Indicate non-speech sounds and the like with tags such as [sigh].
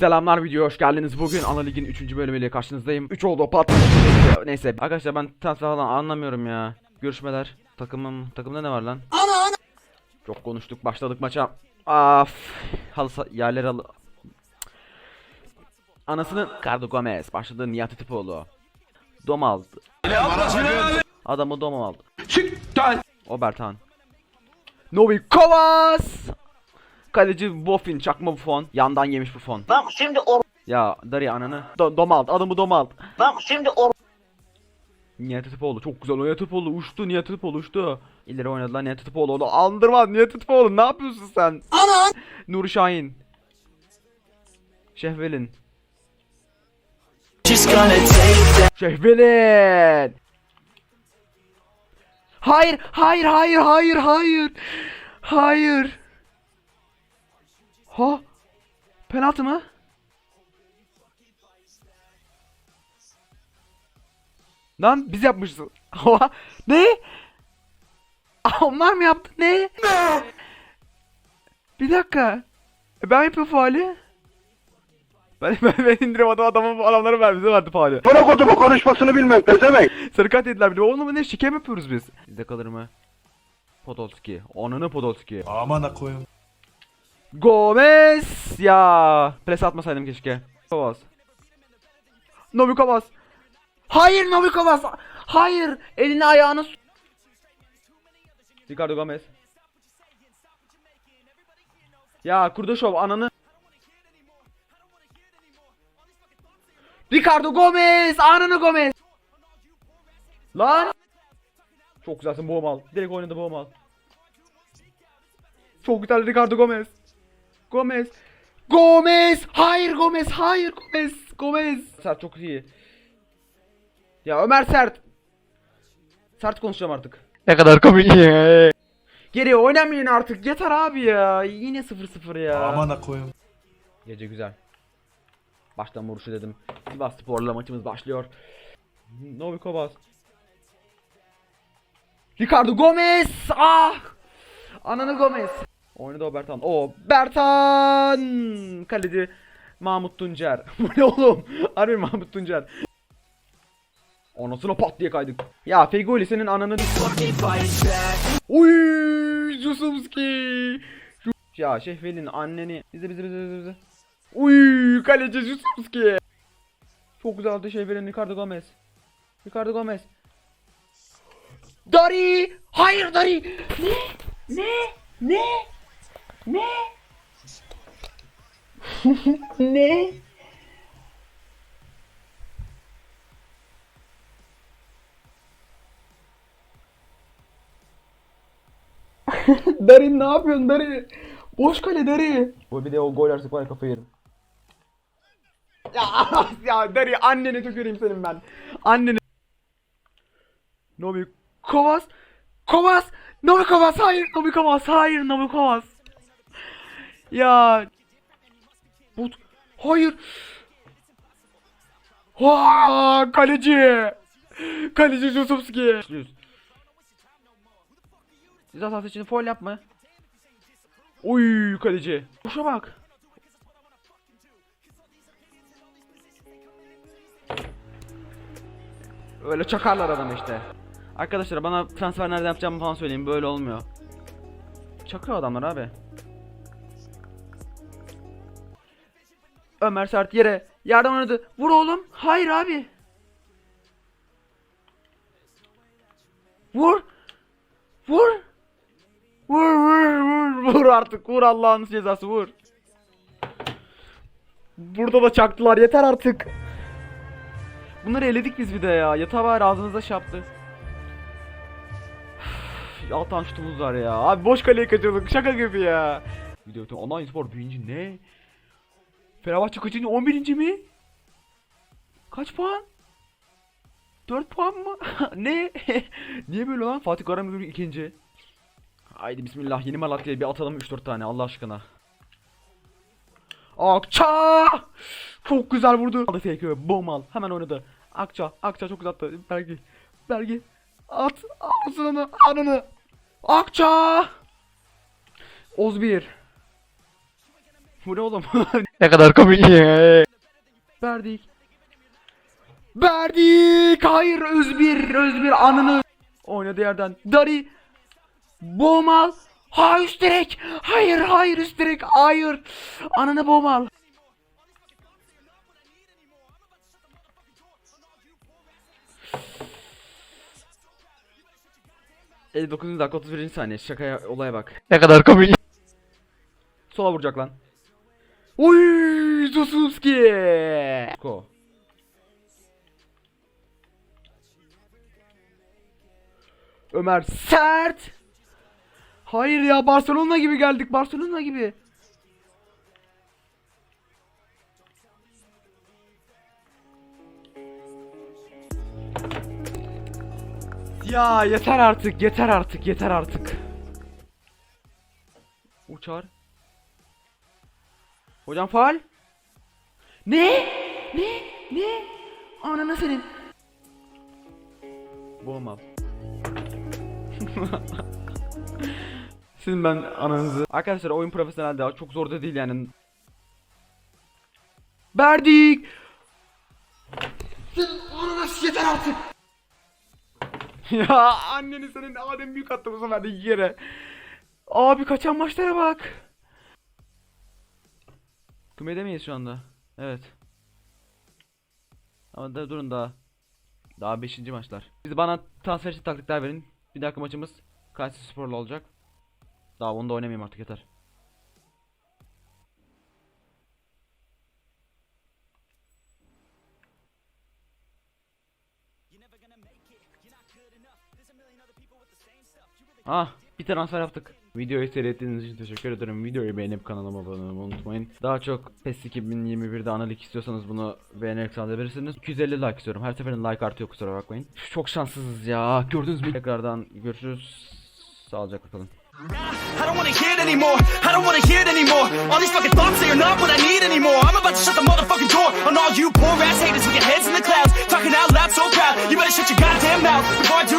Selamlar video hoş geldiniz. Bugün Ana Lig'in 3. bölümüyle karşınızdayım. 3 oldu pat. Neyse arkadaşlar ben transfer falan anlamıyorum ya. Görüşmeler. Takımım takımda ne var lan? Ana ana. Çok konuştuk. Başladık maça. Af. Halı yerleri halı. Anasının Cardo Gomez başladı Nihat Atipoğlu. Dom aldı. Adamı dom aldı. Obertan. Novi Kovas. Kaleci Bofin çakma bu fon. Yandan yemiş bu fon. Bak şimdi or Ya Dari ananı. Do dom aldı. Adamı dom aldı. bak şimdi or Nihat Atipoğlu çok güzel. Nihat Atipoğlu uçtu. Nihat Atipoğlu uçtu. İleri oynadılar Nihat Atipoğlu. Onu andırma. Nihat Atipoğlu ne yapıyorsun sen? Ana. Nuri Şahin. Şehvelin. Şehvelin. Hayır, hayır, hayır, hayır, hayır. Hayır. Ha? Penaltı mı? Lan biz yapmışız. [laughs] Ne? Onlar mı yaptı? Ne? Bir dakika. E, Ben yapıyorum faali. Ben, [laughs] ben, ben indirim adam adamın adamları ver bize verdi faali. Bana kodumu konuşmasını bilmem pezevenk. Sarı kart yediler bir de. Oğlum ne şike mi yapıyoruz biz? Bizde kalır mı? Podolski. Onunu Podolski. Aman koyun. Gomez ya. Pres atmasaydım keşke. Kovas. Novi Kovas. Hayır Novi Kovas. Hayır. Elini ayağını Ricardo Gomez. Ya Kurduşov ananı. Ricardo Gomez. Ananı Gomez. Lan. Çok güzelsin boğum al. Direkt oynadı boğum al. Çok güzel Ricardo Gomez. Gomez. Gomez. Hayır Gomez. Hayır Gomez. Gomez. Sert çok iyi. Ya Ömer Sert. Sert konuşacağım artık. Ne kadar komik ya. Geri oynamayın artık. Yeter abi ya. Yine 0-0 ya. Aman ha koyun. Gece güzel. Baştan vuruşu dedim. Sivas Spor'la maçımız başlıyor. Novi Kovas. Ricardo Gomez. Ah! Ananı Gomez. Oynadı o Bertan. O Bertan! Kaleci Mahmut Tuncer. [laughs] Bu ne oğlum? Harbi Mahmut Tuncer. Anasına pat diye kaydık. Ya Fegoli senin ananı... Uy, Jusumski. Ya Şehvel'in anneni bize bize bize bize bize. Uy kaleci Jusumski. Çok güzeldi Şehvel'in Ricardo Gomez. Ricardo Gomez. Dari! Hayır Dari! Ne? Ne? Ne? Ne? [laughs] ne? [laughs] Dari ne yapıyorsun Dari? Boş kale Dari. Bu bir de o gol artık var ya kafayı yerim. Ya [laughs] ya Dari anneni tüküreyim senin ben. Anneni. Novi Kovas. Kovas. Novi Kovas hayır Novi Kovas hayır Novi Kovas. Ya. Bu hayır. Ha kaleci. Kaleci Jusufski. Ceza sahası için foul yapma. Oy kaleci. Koşa bak. Öyle çakarlar adam işte. Arkadaşlar bana transfer nerede yapacağımı falan söyleyin. Böyle olmuyor. Çakıyor adamlar abi. Ömer Sert yere. Yardım oynadı. Vur oğlum. Hayır abi. Vur. Vur. Vur vur vur [laughs] vur artık vur Allah'ın cezası vur. Burada da çaktılar yeter artık. Bunları eledik biz bir de ya. Yatağı var ağzınıza şey yaptı. Üf, Altan şutumuz var ya. Abi boş kaleye kaçırdık şaka gibi ya. Video online spor birinci ne? Fenerbahçe kaçıncı 11. mi? Kaç puan? 4 puan mı? [laughs] ne? [laughs] Niye böyle lan? Fatih Karagümrük ikinci. Haydi bismillah yeni Malatya'ya bir atalım 3-4 tane Allah aşkına. Akça! Çok güzel vurdu. Aldı fake'i. Boom al. Hemen oynadı. Akça. Akça çok güzel attı. Bergi. Bergi. At. Alsın onu. Ananı. Akça! Oz 1. Bu ne oğlum? [laughs] Ne kadar komik ya. Verdik. Verdik. Hayır Özbir. Özbir anını. Oynadı yerden. Dari. Boğmal. Ha üst direk. Hayır hayır üst direk. Hayır. Ananı boğmal. Evet 9. dakika 31. saniye şakaya olaya bak. Ne kadar komik. Sola vuracak lan. Oy Zususki. Ko. Ömer sert. Hayır ya Barcelona gibi geldik Barcelona gibi. Ya yeter artık yeter artık yeter artık. Uçar. Hocam faal. Ne? Ne? Ne? Ananı senin. Boğmam. [laughs] Sizin ben ananızı. Arkadaşlar oyun profesyonel daha çok zor da değil yani. Verdik. Senin ananas yeter artık. [laughs] ya anneni senin Adem büyük attı bu sefer de kere. Abi kaçan maçlara bak. Kümede miyiz şu anda? Evet. Ama da durun daha. Daha 5. maçlar. Siz bana transfer için taktikler verin. Bir dakika maçımız Kayseri Spor'la olacak. Daha onu da oynamayayım artık yeter. Ah bir transfer yaptık. Videoyu seyrettiğiniz için teşekkür ederim. Videoyu beğenip kanalıma abone olmayı unutmayın. Daha çok PES 2021'de analik istiyorsanız bunu beğenerek sağlayabilirsiniz. 250 like istiyorum. Her seferinde like artıyor kusura bakmayın. Çok şanssızız ya. Gördünüz mü? Tekrardan görüşürüz. Sağlıcakla kalın. I don't wanna hear it anymore. I don't wanna hear it anymore. All these fucking thoughts, they are not what I need anymore. I'm about to shut the motherfucking door on all you poor ass haters with your heads in the clouds. Talking out loud so proud. You better shut your goddamn mouth before I do